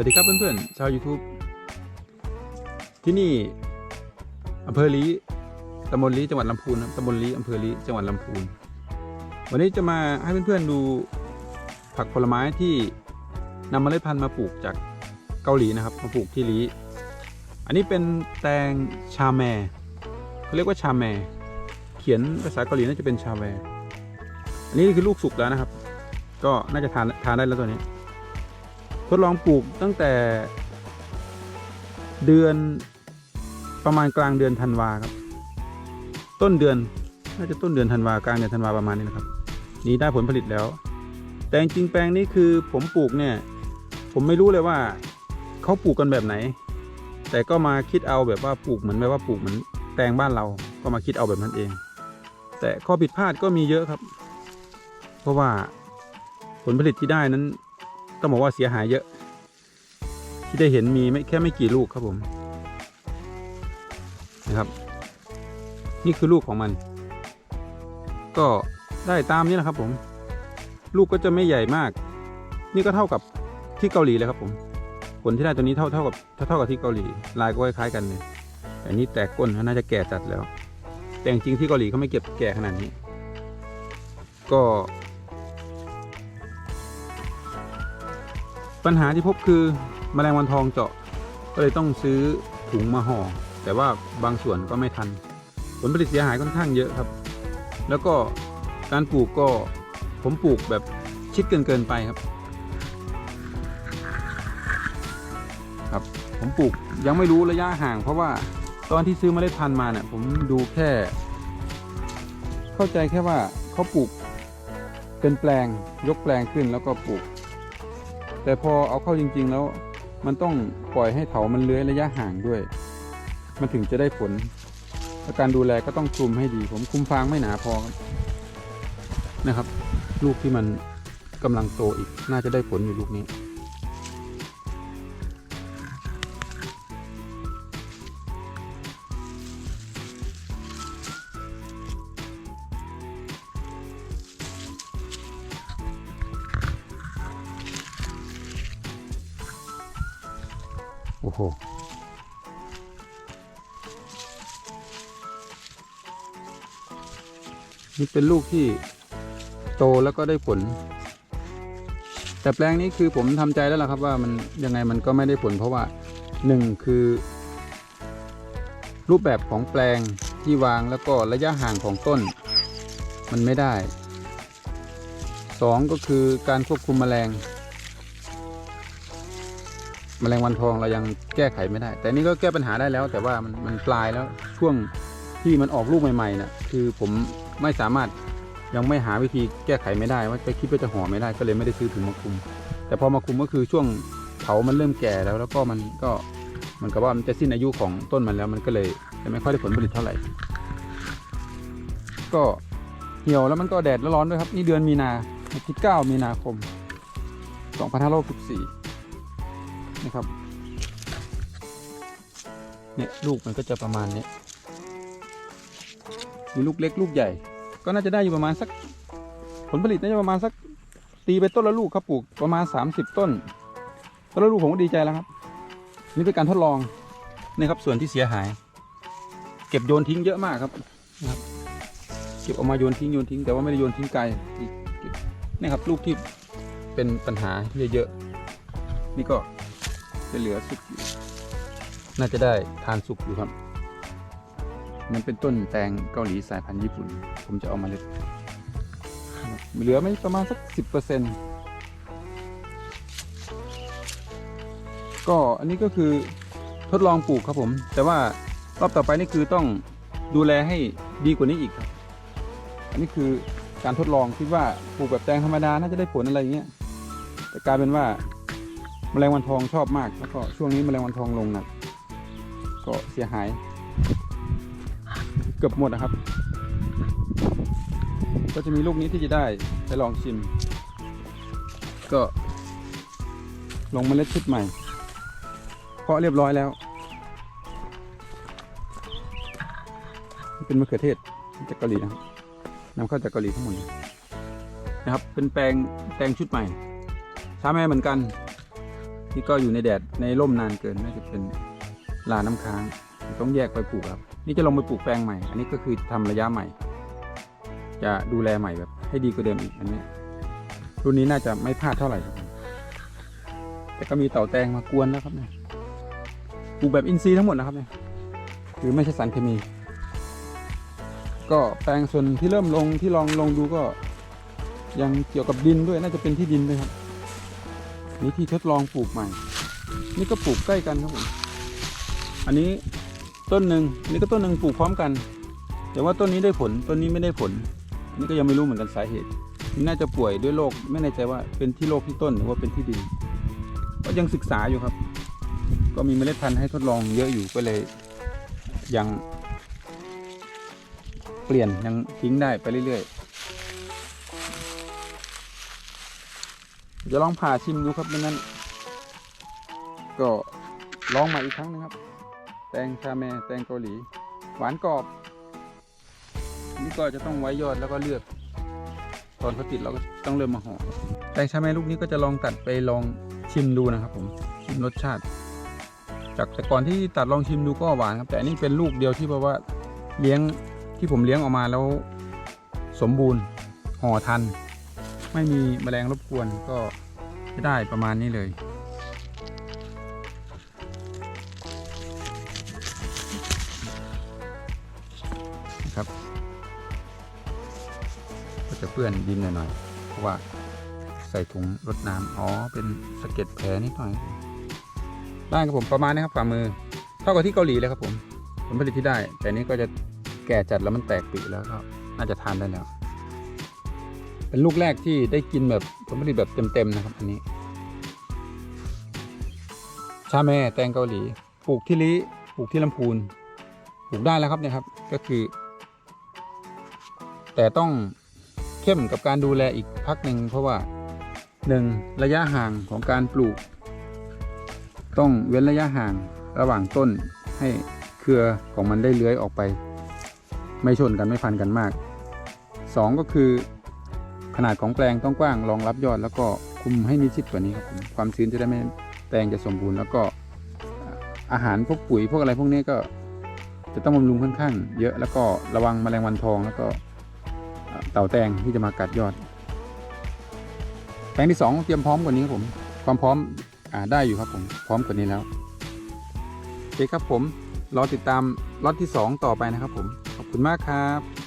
วัสดีครับเพื่อนๆชาว YouTube ที่นี่อำเภอลีตำบลลีจังหวัดลำพูนนะครับตำบลลีอำเภอลีจังหวัดลำพูน วันนี้จะมาให้เพื่อนๆดูผักผลไม้ที่นำเมล็ดพันธุ์มาปลูกจากเกาหลีนะครับ มาปลูกที่ลีอันนี้เป็นแตงชาแมเขาเรียกว่าชาแมเขียนภาษาเกาหลีน่าจะเป็นชาแวอันนี้คือลูกสุกแล้วนะครับ ก็น่าจะทานทานได้แล้วตัวนี้ ทดลองปลูกตั้งแต่เดือนประมาณกลางเดือนธันวาครับ ต้นเดือนน่าจะต้นเดือนธันวากลางเดือนธันวาประมาณนี้นะครับ นี่ได้ผลผลิตแล้ว แต่จริงแปลงนี้คือผมปลูกเนี่ย ผมไม่รู้เลยว่าเขาปลูกกันแบบไหน แต่ก็มาคิดเอาแบบว่าปลูกเหมือนแบบว่าปลูกเหมือนแตงบ้านเรา ก็มาคิดเอาแบบนั้นเอง แต่ข้อผิดพลาดก็มีเยอะครับ เพราะว่าผลผลิตที่ได้นั้น ต้องบอกว่าเสียหายเยอะ ที่ได้เห็นมีไม่แค่ไม่กี่ลูกครับผมนะครับ นี่คือลูกของมัน ก็ได้ตามนี้นะครับผม ลูกก็จะไม่ใหญ่มาก นี่ก็เท่ากับที่เกาหลีเลยครับผม ผลที่ได้ตัวนี้เท่าเท่ากับเท่าเท่ากับที่เกาหลี ลายก็คล้ายๆกันเลยแต่อันนี้แตกก้นน่าจะแก่จัดแล้ว แต่จริงที่เกาหลีเขาไม่เก็บแก่ขนาดนี้ ก็ ปัญหาที่พบคือแมลงวันทองเจาะ ก็เลยต้องซื้อถุงมาห่อ แต่ว่าบางส่วนก็ไม่ทัน ผลผลิตเสียหายค่อนข้างเยอะครับ แล้วก็การปลูกก็ผมปลูกแบบชิดเกินเกินไปครับ ครับ ผมปลูกยังไม่รู้ระยะห่าง เพราะว่าตอนที่ซื้อเมล็ดพันธุ์มาเนี่ยผมดูแค่ เข้าใจแค่ว่าเขาปลูกเป็นแปลงยกแปลงขึ้นแล้วก็ปลูก แต่พอเอาเข้าจริง ๆ แล้ว มันต้องปล่อยให้เถามันเลื้อยระยะห่างด้วย มันถึงจะได้ผลและการดูแลก็ต้องคลุมให้ดี ผมคุมฟางไม่หนาพอนะครับ ลูกที่มันกำลังโตอีกน่าจะได้ผลอยู่ลูกนี้ อ้โหนี่เป็นลูกที่โตแล้วก็ได้ผล แต่แปลงนี้คือผมทำใจแล้วล่ะครับว่ามันยังไงมันก็ไม่ได้ผล เพราะว่าหนึ่งคือ รูปแบบของแปลงที่วางแล้วก็ระยะห่างของต้น มันไม่ได้สองก็คือการควบคุมแมลง แมลงวันทองเรายังแก้ไขไม่ได้ แต่นี่ก็แก้ปัญหาได้แล้ว แต่ว่ามันมันปลายแล้วช่วงที่มันออกลูกใหม่ๆน่ะคือผมไม่สามารถยังไม่หาวิธีแก้ไขไม่ได้ ว่าจะคิดว่าจะห่อไม่ได้ก็เลยไม่ได้ซื้อถุงมาคุม แต่พอมาคุมก็คือช่วงเถามันเริ่มแก่แล้ว แล้วก็มันก็มันกับว่ามันจะสิ้นอายุของต้นมันแล้ว มันก็เลยจะไม่ค่อยได้ผลผลิตเท่าไหร่ ก็เหี่ยวแล้วมันก็แดดแล้วร้อนด้วยครับ นี่เดือนมีนาทิตย์9มีนาคม2564 นะครับ เนี่ยลูกมันก็จะประมาณนี้มีลูกเล็กลูกใหญ่ ก็น่าจะได้อยู่ประมาณสัก ผลผลิตน่าจะประมาณสักตีไปต้นละลูกครับปลูกประมาณ 30 ต้นต้นละลูกผมก็ดีใจแล้วครับ นี่เป็นการทดลองนี่ครับส่วนที่เสียหาย เก็บโยนทิ้งเยอะมากครับนะครับ เก็บออกมาโยนทิ้งโยนทิ้งแต่ว่าไม่ได้โยนทิ้งไกลนี่ครับลูกที่เป็นปัญหาเยอะๆนี่ก็ จะเหลือสุกอยู่ น่าจะได้ทานสุกอยู่ครับนั่นเป็นต้นแตงเกาหลีสายพันธุ์ญี่ปุ่น ผมจะเอามาเล็ดนะครับเหลือไม่ประมาณสักสิบเปอร์เซ็นก็อันนี้ก็คือทดลองปลูกครับผม แต่ว่ารอบต่อไปนี่คือต้องดูแลให้ดีกว่านี้อีกครับ อันนี้คือการทดลองคิดว่าปลูกแบบแตงธรรมดาน่าจะได้ผลอะไรอย่างเงี้ยแต่กลายเป็นว่า มแมลงวันทองชอบมากแล้วก็ช่วงนี้มแมลงวันทองลงหนักก็เสียหาย เกือบหมดนะครับ ก็จะมีลูกนี้ที่จะได้ไปลองชิม ก็ลงเมล็ดชุดใหม่เพาะเรียบร้อยแล้ว เป็นมะเขือเทศจากเกาหลีนะครับนำเข้าจากเกาหลีทั้งหมดนะครับ เป็นแปลงแปลงชุดใหม่ช้าแม่เหมือนกัน นี่ก็อยู่ในแดดในร่มนานเกินน่าจะเป็นลาน้ำค้าง ต้องแยกไปปลูกครับ นี่จะลงไปปลูกแปลงใหม่ อันนี้ก็คือทำระยะใหม่ จะดูแลใหม่แบบ ให้ดีกว่าเดิมอีกอันนี้รุ่นนี้น่าจะไม่พลาดเท่าไหร่ครับ แต่ก็มีเต่าแตงมากวนแล้วครับเนี่ยปลูกแบบอินทรีย์ทั้งหมดนะครับเนี่ยหรือไม่ใช่สารเคมี ก็แปลงส่วนที่เริ่มลงที่ลองลงดูก็ ยังเกี่ยวกับดินด้วยน่าจะเป็นที่ดินด้วยครับ นี่ที่ทดลองปลูกใหม่ นี่ก็ปลูกใกล้กันครับผม อันนี้ต้นหนึ่งนนี้ก็ต้นหนึ่งปลูกพร้อมกัน แต่ว่าต้นนี้ได้ผล ต้นนี้ไม่ได้ผลนนี้ก็ยังไม่รู้เหมือนกันสาเหตุนี่น่าจะป่วยด้วยโรคไม่แน่ใจว่าเป็นที่โรคที่ต้นหรือว่าเป็นที่ดิน ก็ยังศึกษาอยู่ครับ ก็มีเมล็ดพันธุ์ให้ทดลองเยอะอยู่ก็เลยยังเปลี่ยนยังทิ้งได้ไปเรื่อยๆ จะลองผ่าชิมดูครับไม่นั้น ก็ลองม่อีกครั้งหนึงครับ แตงชาแมแตงเกาหลี หวานกรอบ นี่ก็จะต้องไว้ยอดแล้วก็เลือก ตอนเขาติดเราก็ต้องเริ่มมาห่อแตงชาแมลูกนี้ก็จะลองตัดไปลองชิมดูนะครับผมชิมรสชาติ จากแต่ก่อนที่ตัดลองชิมดูก็หวานครับ แต่อันนี้เป็นลูกเดียวที่แบบว่าเลี้ยงที่ผมเลี้ยงออกมาแล้ว สมบูรณ์ห่อทัน ไม่มีแมลงรบกวนก็จะได้ประมาณนี้เลย นะครับ ก็จะเปื้อนดินหน่อยๆเพราะว่าใส่ถุงรดน้ำอ๋อ เป็นสะเก็ดแผลนิดหน่อยได้ครับผมประมาณนี้ครับฝ่ามือเท่ากับที่เกาหลีเลยครับผมผลผลิตที่ได้ แต่นี้ก็จะแก่จัดแล้วมันแตกปีแล้วก็น่าจะทานได้แล้ว เป็นลูกแรกที่ได้กินแบบผลผลิตแบบเต็มๆนะครับอันนี้ชาแม่แตงเกาหลีปลูกที่ลิปลูกที่ลำพูนปลูกได้แล้วครับเนี่ยครับก็คือ แต่ต้องเข้มกับการดูแลอีกพักหนึ่งเพราะว่าหนึ่งระยะห่างของการปลูก ต้องเว้นระยะห่างระหว่างต้นให้เครือของมันได้เลื้อยออกไป ไม่ชนกันไม่พันกันมากสองก็คือ นาดของแปลงต้องกว้างรองรับยอด แล้วก็คุมให้มีชิดกว่านี้ครับผมความชื้นจะได้ไม่แปลงจะสมบูรณ์แล้วก็อาหารพวกปุ๋ยพวกอะไรพวกนี้ก็จะต้องบำรุงค่อนข้างเยอะแล้วก็ระวังแมลงวันทองแล้วก็เต่าแตงที่จะมากัดยอด แปลงที่สองเตรียมพร้อมกว่านี้ครับผม ความพร้อมอได้อยู่ครับผมพร้อมกว่านี้แล้วโอเคครับผมรอติดตามล็อตที่ 2 ต่อไปนะครับผมขอบคุณมากครับ